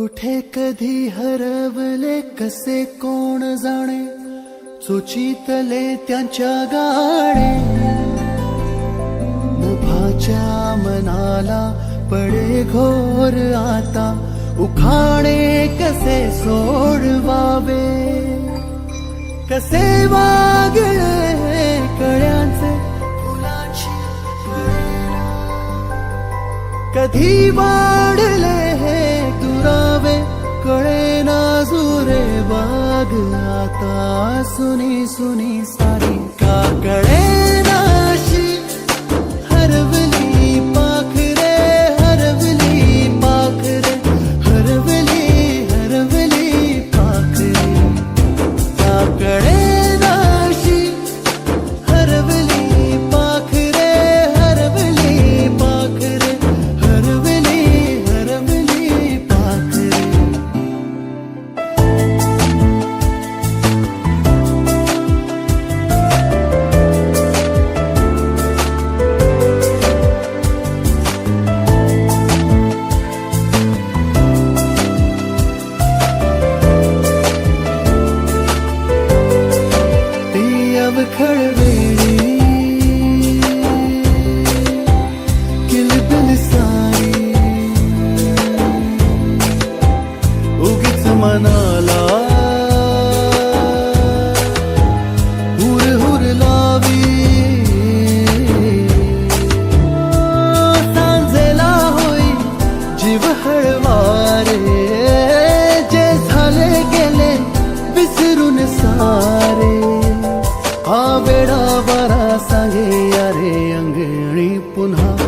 कुठे कधी हरवले कसे कोण जाणे? चोचीतले त्यांच्या गाणे. नभाच्या मनाला पडे घोर आता. उखाणे कसे सोडवावे? कसे वागळे कळ्यांचे? फुलाची कधी वाढले सुनी सुनी सारी का नाशी अवखळ वेळी किलबिल सारी उगीच मनाला पुनः